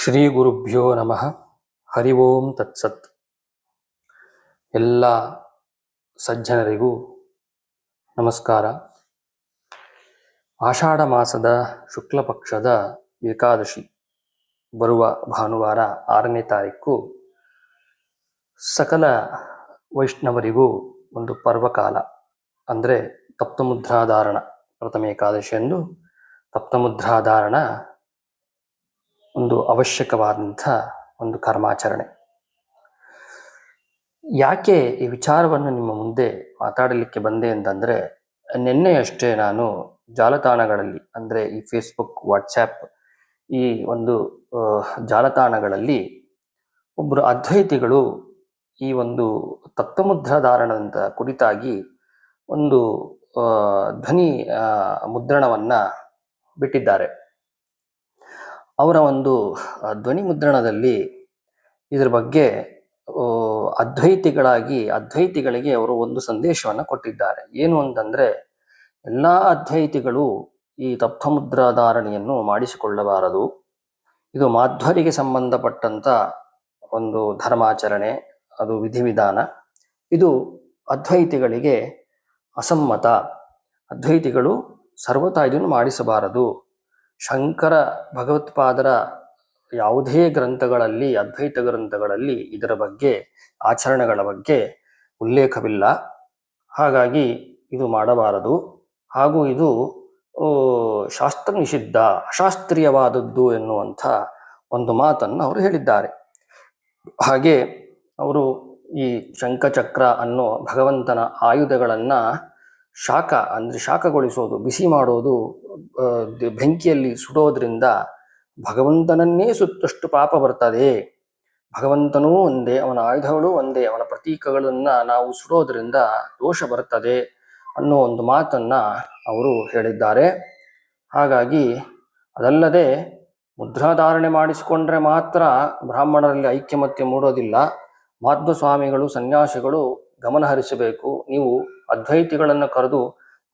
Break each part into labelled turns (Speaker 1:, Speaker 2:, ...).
Speaker 1: ಶ್ರೀ ಗುರುಭ್ಯೋ ನಮಃ. ಹರಿ ಓಂ ತತ್ಸತ್. ಎಲ್ಲ ಸಜ್ಜನರಿಗೂ ನಮಸ್ಕಾರ. ಆಷಾಢ ಮಾಸದ ಶುಕ್ಲಪಕ್ಷದ ಏಕಾದಶಿ ಬರುವ ಭಾನುವಾರ ಆರನೇ ತಾರೀಕು ಸಕಲ ವೈಷ್ಣವರಿಗೂ ಒಂದು ಪರ್ವಕಾಲ, ಅಂದರೆ ತಪ್ತಮುದ್ರಾಧಾರಣ, ಪ್ರಥಮ ಏಕಾದಶಿಯಂದು ತಪ್ತಮುದ್ರಾಧಾರಣ ಒಂದು ಅವಶ್ಯಕವಾದಂಥ ಒಂದು ಕರ್ಮಾಚರಣೆ. ಯಾಕೆ ಈ ವಿಚಾರವನ್ನು ನಿಮ್ಮ ಮುಂದೆ ಮಾತಾಡಲಿಕ್ಕೆ ಬಂದೆ ಅಂತಂದರೆ, ನಿನ್ನೆಯಷ್ಟೇ ನಾನು ಜಾಲತಾಣಗಳಲ್ಲಿ, ಅಂದರೆ ಈ ಫೇಸ್ಬುಕ್ ವಾಟ್ಸ್ಯಾಪ್ ಈ ಒಂದು ಜಾಲತಾಣಗಳಲ್ಲಿ ಒಬ್ಬರು ಅದ್ವೈತಿಗಳು ಈ ಒಂದು ತತ್ವಮುದ್ರಾಧಾರಣದ ಕುರಿತಾಗಿ ಒಂದು ಧ್ವನಿ ಮುದ್ರಣವನ್ನ ಬಿಟ್ಟಿದ್ದಾರೆ. ಅವರ ಒಂದು ಧ್ವನಿ ಮುದ್ರಣದಲ್ಲಿ ಇದರ ಬಗ್ಗೆ ಅದ್ವೈತಿಗಳಾಗಿ, ಅದ್ವೈತಿಗಳಿಗೆ ಅವರು ಒಂದು ಸಂದೇಶವನ್ನು ಕೊಟ್ಟಿದ್ದಾರೆ. ಏನು ಅಂತಂದರೆ, ಎಲ್ಲ ಅದ್ವೈತಿಗಳು ಈ ತಪ್ತಮುದ್ರಾಧಾರಣೆಯನ್ನು ಮಾಡಿಸಿಕೊಳ್ಳಬಾರದು. ಇದು ಮಾಧ್ವರಿಗೆ ಸಂಬಂಧಪಟ್ಟಂಥ ಒಂದು ಧರ್ಮಾಚರಣೆ, ಅದು ವಿಧಿವಿಧಾನ. ಇದು ಅದ್ವೈತಿಗಳಿಗೆ ಅಸಮ್ಮತ. ಅದ್ವೈತಿಗಳು ಸರ್ವತಾ ಇದನ್ನು ಮಾಡಿಸಬಾರದು. ಶಂಕರ ಭಗವತ್ಪಾದರ ಯಾವುದೇ ಗ್ರಂಥಗಳಲ್ಲಿ, ಅದ್ವೈತ ಗ್ರಂಥಗಳಲ್ಲಿ ಇದರ ಬಗ್ಗೆ, ಆಚರಣೆಗಳ ಬಗ್ಗೆ ಉಲ್ಲೇಖವಿಲ್ಲ. ಹಾಗಾಗಿ ಇದು ಮಾಡಬಾರದು. ಹಾಗೂ ಇದು ಶಾಸ್ತ್ರ ನಿಷಿದ್ಧ, ಅಶಾಸ್ತ್ರೀಯವಾದದ್ದು ಎನ್ನುವಂಥ ಒಂದು ಮಾತನ್ನು ಅವರು ಹೇಳಿದ್ದಾರೆ. ಹಾಗೆ ಅವರು ಈ ಶಂಖಚಕ್ರ ಅನ್ನೋ ಭಗವಂತನ ಆಯುಧಗಳನ್ನ ಶಾಖ ಅಂದರೆ ಶಾಖಗೊಳಿಸೋದು, ಬಿಸಿ ಮಾಡೋದು ಬೆಂಕಿಯಲ್ಲಿ ಸುಡೋದ್ರಿಂದ ಭಗವಂತನನ್ನೇ ಸುತ್ತಷ್ಟು ಪಾಪ ಬರ್ತದೆ. ಭಗವಂತನೂ ಒಂದೇ, ಅವನ ಆಯುಧಗಳು ಒಂದೇ, ಅವನ ಪ್ರತೀಕಗಳನ್ನು ನಾವು ಸುಡೋದ್ರಿಂದ ದೋಷ ಬರ್ತದೆ ಅನ್ನೋ ಒಂದು ಮಾತನ್ನು ಅವರು ಹೇಳಿದ್ದಾರೆ. ಹಾಗಾಗಿ ಅದಲ್ಲದೆ ಮುದ್ರಾಧಾರಣೆ ಮಾಡಿಸಿಕೊಂಡ್ರೆ ಮಾತ್ರ ಬ್ರಾಹ್ಮಣರಲ್ಲಿ ಐಕ್ಯಮತ್ಯ ಮೂಡೋದಿಲ್ಲ. ಮಹಾತ್ಮ ಸ್ವಾಮಿಗಳು ಸನ್ಯಾಸಿಗಳು ಗಮನಹರಿಸಬೇಕು. ನೀವು ಅದ್ವೈತಿಗಳನ್ನು ಕರೆದು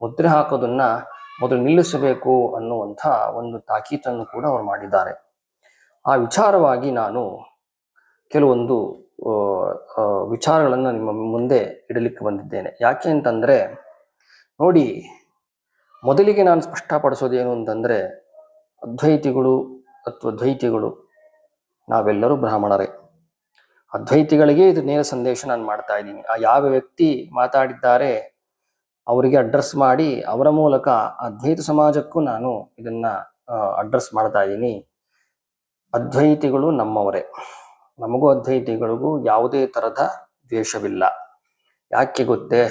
Speaker 1: ಮುದ್ರೆ ಹಾಕೋದನ್ನ ಮೊದಲು ನಿಲ್ಲಿಸಬೇಕು ಅನ್ನುವಂಥ ಒಂದು ತಾಕೀತನ್ನು ಕೂಡ ಅವರು ಮಾಡಿದ್ದಾರೆ. ಆ ವಿಚಾರವಾಗಿ ನಾನು ಕೆಲವೊಂದು ವಿಚಾರಗಳನ್ನು ನಿಮ್ಮ ಮುಂದೆ ಇಡಲಿಕ್ಕೆ ಬಂದಿದ್ದೇನೆ. ಯಾಕೆ ಅಂತಂದರೆ, ನೋಡಿ, ಮೊದಲಿಗೆ ನಾನು ಸ್ಪಷ್ಟಪಡಿಸೋದೇನು ಅಂತಂದರೆ, ಅದ್ವೈತಿಗಳು ಅಥವಾ ದ್ವೈತಿಗಳು ನಾವೆಲ್ಲರೂ ಬ್ರಾಹ್ಮಣರೇ. ಅದ್ವೈತಿಗಳಿಗೆ ಇದು ನೇರ ಸಂದೇಶ ನಾನು ಮಾಡ್ತಾ ಇದ್ದೀನಿ. ಆ ಯಾವ ವ್ಯಕ್ತಿ ಮಾತಾಡಿದ್ದಾರೆ ಅವರಿಗೆ ಅಡ್ರೆಸ್ ಮಾಡಿ ಅವರ ಮೂಲಕ ಅದ್ವೈತ ಸಮಾಜಕ್ಕೂ ನಾನು ಇದನ್ನ ಅಡ್ರೆಸ್ ಮಾಡ್ತಾ ಇದ್ದೀನಿ. ಅದ್ವೈತಿಗಳು ನಮ್ಮವರೇ. ನಮಗೂ ಅದ್ವೈತಿಗಳಿಗೂ ಯಾವುದೇ ತರದ ದ್ವೇಷವಿಲ್ಲ. ಯಾಕೆ ಗೊತ್ತೇ?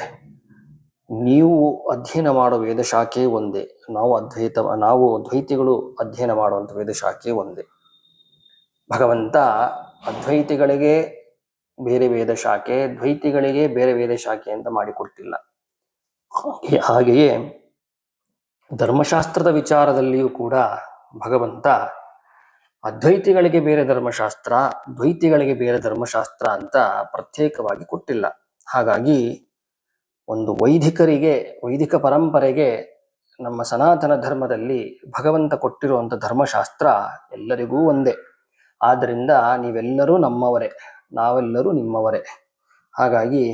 Speaker 1: ನೀವು ಅಧ್ಯಯನ ಮಾಡೋ ವೇದ ಶಾಖೆ ಒಂದೇ. ನಾವು ಅದ್ವೈತ, ನಾವು ದ್ವೈತಿಗಳು ಅಧ್ಯಯನ ಮಾಡುವಂಥ ವೇದ ಶಾಖೆ ಒಂದೇ. ಭಗವಂತ ಅದ್ವೈತಿಗಳಿಗೆ ಬೇರೆ ವೇದ ಶಾಖೆ ದ್ವೈತಿಗಳಿಗೆ ಬೇರೆ ವೇದ ಶಾಖೆ ಅಂತ ಮಾಡಿಕೊಡ್ತಿಲ್ಲ. ಹಾಗೆ- ಹಾಗೆಯೇ ಧರ್ಮಶಾಸ್ತ್ರದ ವಿಚಾರದಲ್ಲಿಯೂ ಕೂಡ ಭಗವಂತ ಅದ್ವೈತಿಗಳಿಗೆ ಬೇರೆ ಧರ್ಮಶಾಸ್ತ್ರ ದ್ವೈತಿಗಳಿಗೆ ಬೇರೆ ಧರ್ಮಶಾಸ್ತ್ರ ಅಂತ ಪ್ರತ್ಯೇಕವಾಗಿ ಕೊಟ್ಟಿಲ್ಲ. ಹಾಗಾಗಿ ಒಂದು ವೈದಿಕರಿಗೆ ವೈದಿಕ ಪರಂಪರೆಗೆ ನಮ್ಮ ಸನಾತನ ಧರ್ಮದಲ್ಲಿ ಭಗವಂತ ಕೊಟ್ಟಿರುವಂಥ ಧರ್ಮಶಾಸ್ತ್ರ ಎಲ್ಲರಿಗೂ ಒಂದೇ. ಆದ್ದರಿಂದ ನೀವೆಲ್ಲರೂ ನಮ್ಮವರೇ, ನಾವೆಲ್ಲರೂ ನಿಮ್ಮವರೇ. ಹಾಗಾಗಿ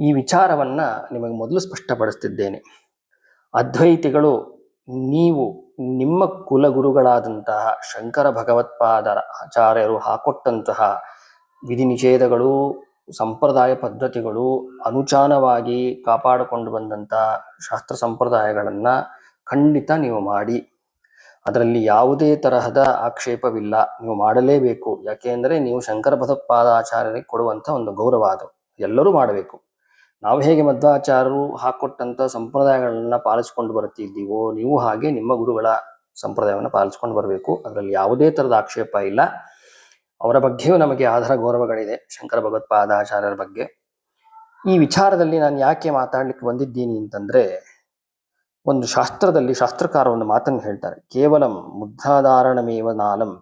Speaker 1: ಈ ವಿಚಾರವನ್ನು ನಿಮಗೆ ಮೊದಲು ಸ್ಪಷ್ಟಪಡಿಸ್ತಿದ್ದೇನೆ. ಅದ್ವೈತಿಗಳು ನೀವು ನಿಮ್ಮ ಕುಲಗುರುಗಳಾದಂತಹ ಶಂಕರ ಭಗವತ್ಪಾದರ ಆಚಾರ್ಯರು ಹಾಕೊಟ್ಟಂತಹ ವಿಧಿ ನಿಷೇಧಗಳು ಸಂಪ್ರದಾಯ ಪದ್ಧತಿಗಳು ಅನುಚಾನವಾಗಿ ಕಾಪಾಡಿಕೊಂಡು ಬಂದಂಥ ಶಾಸ್ತ್ರ ಸಂಪ್ರದಾಯಗಳನ್ನು ಖಂಡಿತ ನೀವು ಮಾಡಿ. ಅದರಲ್ಲಿ ಯಾವುದೇ ತರಹದ ಆಕ್ಷೇಪವಿಲ್ಲ. ನೀವು ಮಾಡಲೇಬೇಕು. ಯಾಕೆ ಅಂದರೆ ನೀವು ಶಂಕರ ಬಸಪ್ಪಾದಾಚಾರ್ಯರಿಗೆ ಕೊಡುವಂಥ ಒಂದು ಗೌರವ ಅದು. ಎಲ್ಲರೂ ಮಾಡಬೇಕು. ನಾವು ಹೇಗೆ ಮಧ್ವಾಚಾರ್ಯರು ಹಾಕ್ಕೊಟ್ಟಂಥ ಸಂಪ್ರದಾಯಗಳನ್ನು ಪಾಲಿಸಿಕೊಂಡು ಬರ್ತಿದ್ದೀವೋ, ನೀವು ಹಾಗೆ ನಿಮ್ಮ ಗುರುಗಳ ಸಂಪ್ರದಾಯವನ್ನು ಪಾಲಿಸ್ಕೊಂಡು ಬರಬೇಕು. ಅದರಲ್ಲಿ ಯಾವುದೇ ಥರದ ಆಕ್ಷೇಪ ಇಲ್ಲ. ಅವರ ಬಗ್ಗೆಯೂ ನಮಗೆ ಆಧಾರ ಗೌರವಗಳಿದೆ ಶಂಕರ ಭಗವತ್ಪಾದಾಚಾರ್ಯರ ಬಗ್ಗೆ. ಈ ವಿಚಾರದಲ್ಲಿ ನಾನು ಯಾಕೆ ಮಾತಾಡಲಿಕ್ಕೆ ಬಂದಿದ್ದೀನಿ ಅಂತಂದ್ರೆ ಒಂದು ಶಾಸ್ತ್ರದಲ್ಲಿ ಶಾಸ್ತ್ರಕಾರ ಒಂದು ಮಾತನ್ನು ಹೇಳ್ತಾರೆ. ಕೇವಲಂ ಮುದ್ರಾಧಾರಣಮೇವ ನಾಲಂ.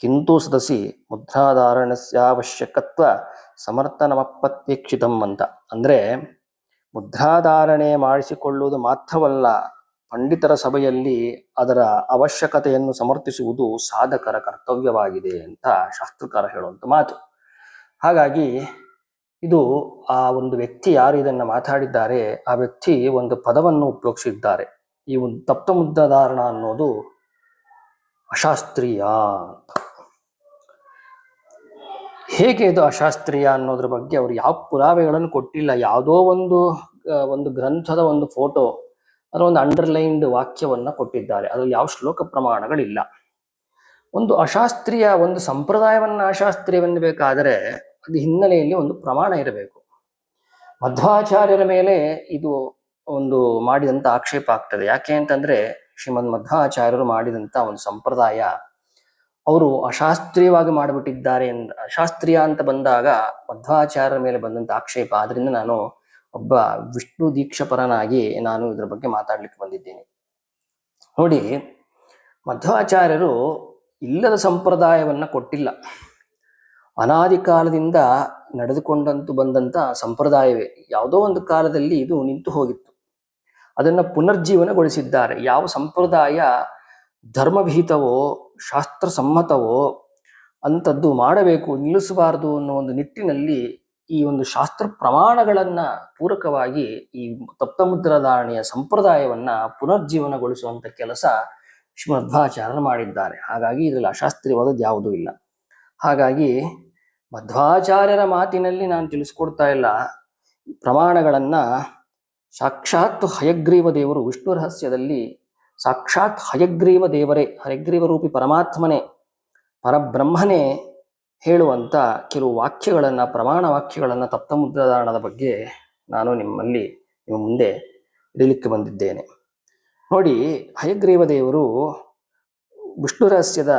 Speaker 1: ಕಿಂತು ಸದಸಿ ಮುದ್ರಾಧಾರಣಸ್ಯಾವಶ್ಯಕತ್ವ ಸಮರ್ಥನಮಪ್ರತ್ಯಕ್ಷಿತಂ ಅಂತ. ಅಂದರೆ ಮುದ್ರಾಧಾರಣೆ ಮಾಡಿಸಿಕೊಳ್ಳುವುದು ಮಾತ್ರವಲ್ಲ, ಪಂಡಿತರ ಸಭೆಯಲ್ಲಿ ಅದರ ಅವಶ್ಯಕತೆಯನ್ನು ಸಮರ್ಥಿಸುವುದು ಸಾಧಕರ ಕರ್ತವ್ಯವಾಗಿದೆ ಅಂತ ಶಾಸ್ತ್ರಕಾರ ಹೇಳುವಂಥ ಮಾತು. ಹಾಗಾಗಿ ಇದು ಆ ಒಂದು ವ್ಯಕ್ತಿ ಯಾರು ಇದನ್ನ ಮಾತಾಡಿದ್ದಾರೆ, ಆ ವ್ಯಕ್ತಿ ಒಂದು ಪದವನ್ನು ಉಪಯೋಗಿಸಿದ್ದಾರೆ ಈ ಒಂದು ತಪ್ತ ಮುದ್ದಧಾರಣ ಅನ್ನೋದು ಅಶಾಸ್ತ್ರೀಯ ಹೇಗೆ ಇದು ಅಶಾಸ್ತ್ರೀಯ ಅನ್ನೋದ್ರ ಬಗ್ಗೆ ಅವರು ಯಾವ ಪುರಾವೆಗಳನ್ನು ಕೊಟ್ಟಿಲ್ಲ, ಯಾವುದೋ ಒಂದು ಒಂದು ಗ್ರಂಥದ ಒಂದು ಫೋಟೋ, ಅದರ ಒಂದು ಅಂಡರ್ಲೈನ್ಡ್ ವಾಕ್ಯವನ್ನ ಕೊಟ್ಟಿದ್ದಾರೆ. ಅದ್ರಲ್ಲಿ ಯಾವ ಶ್ಲೋಕ ಪ್ರಮಾಣಗಳಿಲ್ಲ. ಒಂದು ಅಶಾಸ್ತ್ರೀಯ, ಒಂದು ಸಂಪ್ರದಾಯವನ್ನ ಅಶಾಸ್ತ್ರೀಯವೆನ್ನಬೇಕಾದರೆ ಅದು ಹಿನ್ನೆಲೆಯಲ್ಲಿ ಒಂದು ಪ್ರಮಾಣ ಇರಬೇಕು. ಮಧ್ವಾಚಾರ್ಯರ ಮೇಲೆ ಇದು ಒಂದು ಮಾಡಿದಂಥ ಆಕ್ಷೇಪ ಆಗ್ತದೆ. ಯಾಕೆ ಅಂತಂದ್ರೆ ಶ್ರೀಮದ್ ಮಧ್ವಾಚಾರ್ಯರು ಮಾಡಿದಂಥ ಒಂದು ಸಂಪ್ರದಾಯ ಅವರು ಅಶಾಸ್ತ್ರೀಯವಾಗಿ ಮಾಡಿಬಿಟ್ಟಿದ್ದಾರೆ ಎಂದ, ಅಶಾಸ್ತ್ರೀಯ ಅಂತ ಬಂದಾಗ ಮಧ್ವಾಚಾರ್ಯರ ಮೇಲೆ ಬಂದಂಥ ಆಕ್ಷೇಪ. ಆದ್ರಿಂದ ನಾನು ಒಬ್ಬ ವಿಷ್ಣು ದೀಕ್ಷಪರನಾಗಿ ನಾನು ಇದ್ರ ಬಗ್ಗೆ ಮಾತಾಡ್ಲಿಕ್ಕೆ ಬಂದಿದ್ದೇನೆ. ನೋಡಿ, ಮಧ್ವಾಚಾರ್ಯರು ಇಲ್ಲದ ಸಂಪ್ರದಾಯವನ್ನ ಕೊಟ್ಟಿಲ್ಲ. ಅನಾದಿ ಕಾಲದಿಂದ ನಡೆದುಕೊಂಡಂತು ಬಂದಂತ ಸಂಪ್ರದಾಯವೇ. ಯಾವುದೋ ಒಂದು ಕಾಲದಲ್ಲಿ ಇದು ನಿಂತು ಹೋಗಿತ್ತು. ಅದನ್ನ ಪುನರ್ಜೀವನಗೊಳಿಸಿದ್ದಾರೆ. ಯಾವ ಸಂಪ್ರದಾಯ ಧರ್ಮಭೀತವೋ ಶಾಸ್ತ್ರ ಸಮ್ಮತವೋ ಅಂಥದ್ದು ಮಾಡಬೇಕು, ನಿಲ್ಲಿಸಬಾರದು ಅನ್ನೋ ಒಂದು ನಿಟ್ಟಿನಲ್ಲಿ ಈ ಒಂದು ಶಾಸ್ತ್ರ ಪ್ರಮಾಣಗಳನ್ನ ಪೂರಕವಾಗಿ ಈ ತಪ್ತಮುದ್ರಧಾರಣೆಯ ಸಂಪ್ರದಾಯವನ್ನ ಪುನರ್ಜೀವನಗೊಳಿಸುವಂತ ಕೆಲಸ ಶ್ರೀಮಧ್ವಾಚಾರ್ಯರು ಮಾಡಿದ್ದಾರೆ. ಹಾಗಾಗಿ ಇದರಲ್ಲಿ ಅಶಾಸ್ತ್ರೀಯವಾದದ್ದು ಯಾವುದೂ ಇಲ್ಲ. ಹಾಗಾಗಿ ಮಧ್ವಾಚಾರ್ಯರ ಮಾತಿನಲ್ಲಿ ನಾನು ತಿಳಿಸ್ಕೊಡ್ತಾ ಇಲ್ಲ. ಪ್ರಮಾಣಗಳನ್ನು ಸಾಕ್ಷಾತ್ ಹಯಗ್ರೀವ ದೇವರು ವಿಷ್ಣು ರಹಸ್ಯದಲ್ಲಿ ಸಾಕ್ಷಾತ್ ಹಯಗ್ರೀವ ದೇವರೇ, ಹಯಗ್ರೀವ ರೂಪಿ ಪರಮಾತ್ಮನೇ, ಪರಬ್ರಹ್ಮನೇ ಹೇಳುವಂಥ ಕೆಲವು ವಾಕ್ಯಗಳನ್ನು, ಪ್ರಮಾಣ ವಾಕ್ಯಗಳನ್ನು ತಪ್ತಮುದ್ರಧಾರಣದ ಬಗ್ಗೆ ನಾನು ನಿಮ್ಮಲ್ಲಿ ನಿಮ್ಮ ಮುಂದೆ ಇಡಲಿಕ್ಕೆ ಬಂದಿದ್ದೇನೆ. ನೋಡಿ, ಹಯಗ್ರೀವ ದೇವರು ವಿಷ್ಣು ರಹಸ್ಯದ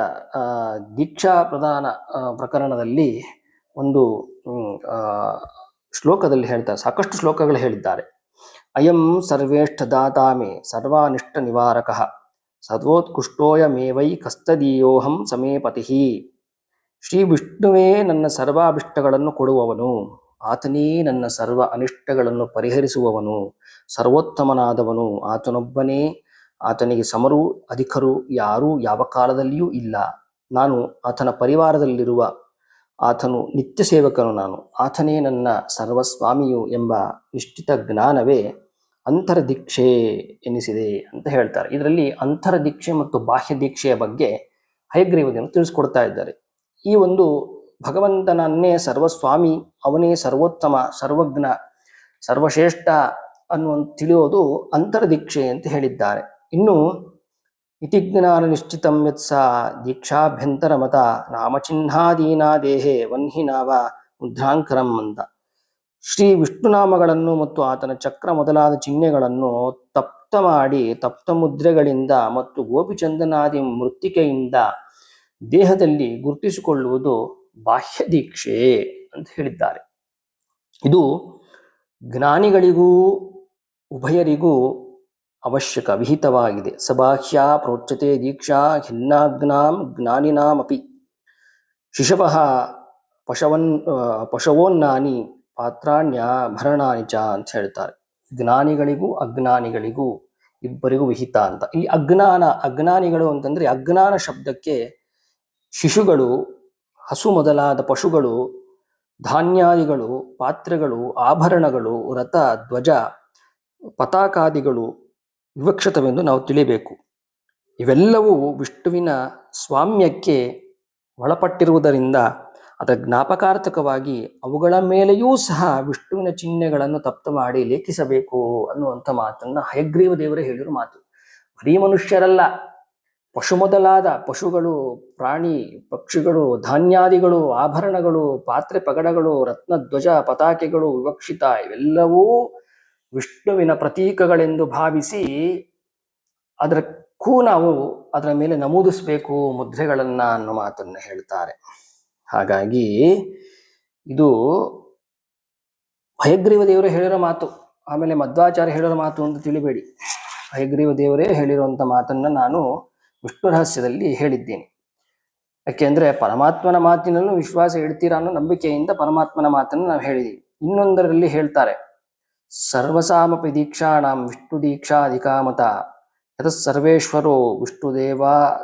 Speaker 1: ದೀಕ್ಷಾ ಪ್ರದಾನ ಪ್ರಕರಣದಲ್ಲಿ ಒಂದು ಶ್ಲೋಕದಲ್ಲಿ ಹೇಳ್ತಾರೆ ಸಾಕಷ್ಟು ಶ್ಲೋಕಗಳು ಹೇಳಿದ್ದಾರೆ. ಅಯಂ ಸರ್ವೇಷ್ಠ ದಾತಾಮೆ ಸರ್ವಾನಿಷ್ಟ ನಿವಾರಕ ಸರ್ವೋತ್ಕೃಷ್ಟೋಯಮೇವೈ ಕಸ್ತದೀಯೋಹಂ ಸಮೇಪತಿ ಶ್ರೀ ವಿಷ್ಣುವೇ ನನ್ನ ಸರ್ವಾಭಿಷ್ಟಗಳನ್ನು ಕೊಡುವವನು, ಆತನೇ ನನ್ನ ಸರ್ವ ಅನಿಷ್ಟಗಳನ್ನು ಪರಿಹರಿಸುವವನು, ಸರ್ವೋತ್ತಮನಾದವನು, ಆತನೊಬ್ಬನೇ, ಆತನಿಗೆ ಸಮರು, ಅಧಿಕರು, ಯಾರೂ ಯಾವ ಕಾಲದಲ್ಲಿಯೂ ಇಲ್ಲ. ನಾನು ಆತನ ಪರಿವಾರದಲ್ಲಿರುವ ಆತನು ನಿತ್ಯ ಸೇವಕನು ನಾನು. ಆತನೇ ನನ್ನ ಸರ್ವಸ್ವಾಮಿಯು ಎಂಬ ನಿಶ್ಚಿತ ಜ್ಞಾನವೇ ಅಂತರದೀಕ್ಷೆ ಎನಿಸಿದೆ ಅಂತ ಹೇಳ್ತಾರೆ. ಇದರಲ್ಲಿ ಅಂತರದೀಕ್ಷೆ ಮತ್ತು ಬಾಹ್ಯ ದೀಕ್ಷೆಯ ಬಗ್ಗೆ ಹಯಗ್ರೀವದೇವರು ತಿಳಿಸ್ಕೊಡ್ತಾ ಇದ್ದಾರೆ. ಈ ಒಂದು ಭಗವಂತನನ್ನೇ ಸರ್ವಸ್ವಾಮಿ, ಅವನೇ ಸರ್ವೋತ್ತಮ, ಸರ್ವಜ್ಞ, ಸರ್ವಶ್ರೇಷ್ಠ ಅನ್ನುವಂತ ತಿಳಿಯೋದು ಅಂತರದೀಕ್ಷೆ ಅಂತ ಹೇಳಿದ್ದಾರೆ. ಇನ್ನು ಇತಿ ಜ್ಞಾನ ನಿಶ್ಚಿತಂ ಯತ್ಸ ದೀಕ್ಷಾಭ್ಯಂತರ ಮತ ನಾಮಚಿಹ್ನಾದೀನಾ ದೇಹೇ ವನ್ಹಿ ನಾವ ಮುದ್ರಾಂಕರಂ ಅಂತ ಶ್ರೀ ವಿಷ್ಣುನಾಮಗಳನ್ನು ಮತ್ತು ಆತನ ಚಕ್ರ ಮೊದಲಾದ ಚಿಹ್ನೆಗಳನ್ನು ತಪ್ತ ಮಾಡಿ ತಪ್ತ ಮುದ್ರೆಗಳಿಂದ ಮತ್ತು ಗೋಪಿಚಂದನಾದಿ ಮೃತ್ತಿಕೆಯಿಂದ ದೇಹದಲ್ಲಿ ಗುರುತಿಸಿಕೊಳ್ಳುವುದು ಬಾಹ್ಯ ದೀಕ್ಷೆ ಅಂತ ಹೇಳಿದ್ದಾರೆ. ಇದು ಜ್ಞಾನಿಗಳಿಗೂ ಉಭಯರಿಗೂ ಅವಶ್ಯಕ, ವಿಹಿತವಾಗಿದೆ. ಸಬಾಹ್ಯ ಪ್ರೋಚ್ಯತೆ ದೀಕ್ಷಾ ಹಿನ್ನಾಗ್ನಾಂ ಜ್ಞಾನಿನಾಮಪಿ. ಶಿಶವಃ ಪಶವನ್ ಪಶವೋನ್ನಾನಿ ಪಾತ್ರಾಣ್ಯ ಭರಣಾನಿ ಚ ಅಂತ ಹೇಳ್ತಾರೆ. ಜ್ಞಾನಿಗಳಿಗೂ ಅಜ್ಞಾನಿಗಳಿಗೂ ಇಬ್ಬರಿಗೂ ವಿಹಿತ ಅಂತ. ಈ ಅಜ್ಞಾನ, ಅಜ್ಞಾನಿಗಳು ಅಂತಂದ್ರೆ ಅಜ್ಞಾನ ಶಬ್ದಕ್ಕೆ ಶಿಶುಗಳು, ಹಸು ಮೊದಲಾದ ಪಶುಗಳು, ಧಾನ್ಯಾದಿಗಳು, ಪಾತ್ರೆಗಳು, ಆಭರಣಗಳು, ರಥ, ಧ್ವಜ, ಪತಾಕಾದಿಗಳು ವಿವಕ್ಷಿತವೆಂದು ನಾವು ತಿಳಿಬೇಕು ಇವೆಲ್ಲವೂ ವಿಷ್ಣುವಿನ ಸ್ವಾಮ್ಯಕ್ಕೆ ಒಳಪಟ್ಟಿರುವುದರಿಂದ ಅದರ ಜ್ಞಾಪಕಾರ್ಥಕವಾಗಿ ಅವುಗಳ ಮೇಲೆಯೂ ಸಹ ವಿಷ್ಣುವಿನ ಚಿಹ್ನೆಗಳನ್ನು ತಪ್ತ ಮಾಡಿ ಲೇಖಿಸಬೇಕು ಅನ್ನುವಂಥ ಮಾತನ್ನು ಹಯಗ್ರೀವ ದೇವರೇ ಹೇಳಿರೋ ಮಾತು. ಬರೀ ಮನುಷ್ಯರಲ್ಲ ಪಶು ಮೊದಲಾದ ಪಶುಗಳು, ಪ್ರಾಣಿ, ಪಕ್ಷಿಗಳು, ಧಾನ್ಯಾದಿಗಳು, ಆಭರಣಗಳು, ಪಾತ್ರೆ ಪಗಡಗಳು ರತ್ನ ಧ್ವಜ ಪತಾಕೆಗಳು ವಿವಕ್ಷಿತ ಇವೆಲ್ಲವೂ ವಿಷ್ಣುವಿನ ಪ್ರತೀಕಗಳೆಂದು ಭಾವಿಸಿ ಅದಕ್ಕೂ ನಾವು ಅದರ ಮೇಲೆ ನಮೂದಿಸಬೇಕು ಮುದ್ರೆಗಳನ್ನ ಅನ್ನೋ ಮಾತನ್ನು ಹೇಳ್ತಾರೆ. ಹಾಗಾಗಿ ಇದು ಹಯಗ್ರೀವ ದೇವರೇ ಹೇಳಿರೋ ಮಾತು, ಆಮೇಲೆ ಮಧ್ವಾಚಾರ್ಯ ಹೇಳಿರೋ ಮಾತು ಅಂತ ತಿಳಿಬೇಡಿ. ಹಯಗ್ರೀವ ದೇವರೇ ಹೇಳಿರುವಂಥ ಮಾತನ್ನ ನಾನು ವಿಷ್ಣು ರಹಸ್ಯದಲ್ಲಿ ಹೇಳಿದ್ದೇನೆ. ಯಾಕೆಂದ್ರೆ ಪರಮಾತ್ಮನ ಮಾತಿನಲ್ಲೂ ವಿಶ್ವಾಸ ಇಡ್ತೀರಾ ಅನ್ನೋ ನಂಬಿಕೆಯಿಂದ ಪರಮಾತ್ಮನ ಮಾತನ್ನು ನಾವು ಹೇಳಿದ್ದೀವಿ ಇನ್ನೊಂದರಲ್ಲಿ ಹೇಳ್ತಾರೆ ಸರ್ವಸಾಮಪಿ ದೀಕ್ಷಾಣಂ ವಿಷ್ಣು ದೀಕ್ಷಾಧಿಕಾಮತ. ಯತಃ ಸರ್ವೇಶ್ವರೋ ವಿಷ್ಣುದೇವ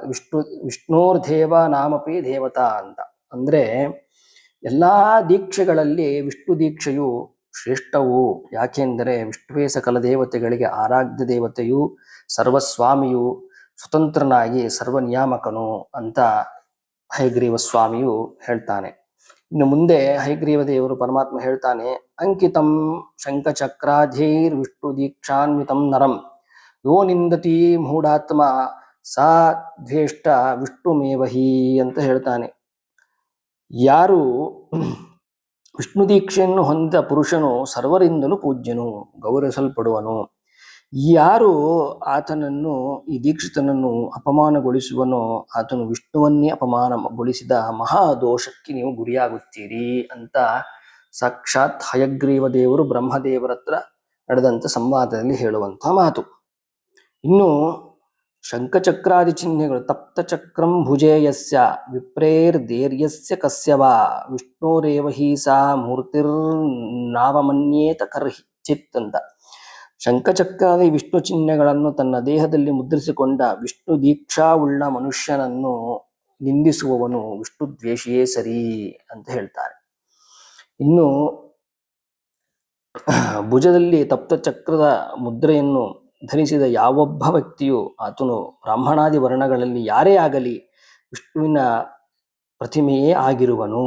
Speaker 1: ವಿಷ್ಣು, ವಿಷ್ಣೋರ್ದೇವ ನಾಮಪಿ ದೇವತಾ ಅಂತ. ಅಂದರೆ ಎಲ್ಲ ದೀಕ್ಷೆಗಳಲ್ಲಿ ವಿಷ್ಣು ದೀಕ್ಷೆಯು ಶ್ರೇಷ್ಠವು. ಯಾಕೆಂದರೆ ವಿಷ್ಣುವೇ ಸಕಲ ದೇವತೆಗಳಿಗೆ ಆರಾಧ್ಯ ದೇವತೆಯು, ಸರ್ವಸ್ವಾಮಿಯು, ಸ್ವತಂತ್ರನಾಗಿ ಸರ್ವನಿಯಾಮಕನು ಅಂತ ಹಯಗ್ರೀವ ಸ್ವಾಮಿಯು ಹೇಳ್ತಾನೆ. ಇನ್ನು ಮುಂದೆ ಹೈಗ್ರೀವ ದೇವರು ಪರಮಾತ್ಮ ಹೇಳ್ತಾನೆ, ಅಂಕಿತಂ ಶಂಖಚಕ್ರಾಧೀರ್ ವಿಷ್ಣು ದೀಕ್ಷಾನ್ವಿತಂ ನರಂ. ಯೋ ನಿಂದತಿ ಮೂಢಾತ್ಮ, ಸಾ ದ್ವೇಷ್ಟ ವಿಷ್ಣುಮೇವಹಿ ಅಂತ ಹೇಳ್ತಾನೆ. ಯಾರು ವಿಷ್ಣು ದೀಕ್ಷೆಯನ್ನು ಹೊಂದಿದ ಪುರುಷನು ಸರ್ವರಿಂದಲೂ ಪೂಜ್ಯನು, ಗೌರವಿಸಲ್ಪಡುವನು. ಯಾರು ಆತನನ್ನು, ಈ ದೀಕ್ಷಿತನನ್ನು ಅಪಮಾನಗೊಳಿಸುವನೋ, ಆತನು ವಿಷ್ಣುವನ್ನೇ ಅಪಮಾನಗೊಳಿಸಿದ ಮಹಾ ದೋಷಕ್ಕೆ ನೀವು ಗುರಿಯಾಗುತ್ತೀರಿ ಅಂತ ಸಾಕ್ಷಾತ್ ಹಯಗ್ರೀವ ದೇವರು ಬ್ರಹ್ಮದೇವರ ಹತ್ರ ನಡೆದಂತ ಸಂವಾದದಲ್ಲಿ ಹೇಳುವಂಥ ಮಾತು. ಇನ್ನು ಶಂಖಚಕ್ರಾದಿ ಚಿಹ್ನೆಗಳು ತಪ್ತ ಚಕ್ರಂ ಭುಜೇಯಸ್ಯ ವಿಪ್ರೇರ್ ಧೈರ್ಯಸ್ಯ ಕಸ್ಯವ ವಿಷ್ಣೋರೇವ ಹಿ ಸಾ ಮೂರ್ತಿರ್ ನಾವಮನ್ಯೇತ ಕರ್ಹಿ ಚಿತ್ ಅಂತ. ಶಂಖಚಕ್ರಾದಿ ವಿಷ್ಣು ಚಿಹ್ನೆಗಳನ್ನು ತನ್ನ ದೇಹದಲ್ಲಿ ಮುದ್ರಿಸಿಕೊಂಡ ವಿಷ್ಣು ದೀಕ್ಷಾವುಳ್ಳ ಮನುಷ್ಯನನ್ನು ನಿಂದಿಸುವವನು ವಿಷ್ಣು ದ್ವೇಷಿಯೇ ಸರಿ ಅಂತ ಹೇಳ್ತಾರೆ. ಇನ್ನು ಭುಜದಲ್ಲಿ ತಪ್ತ ಚಕ್ರದ ಮುದ್ರೆಯನ್ನು ಧರಿಸಿದ ಯಾವೊಬ್ಬ ವ್ಯಕ್ತಿಯು ಆತನು ಬ್ರಾಹ್ಮಣಾದಿ ವರ್ಣಗಳಲ್ಲಿ ಯಾರೇ ಆಗಲಿ ವಿಷ್ಣುವಿನ ಪ್ರತಿಮೆಯೇ ಆಗಿರುವನು.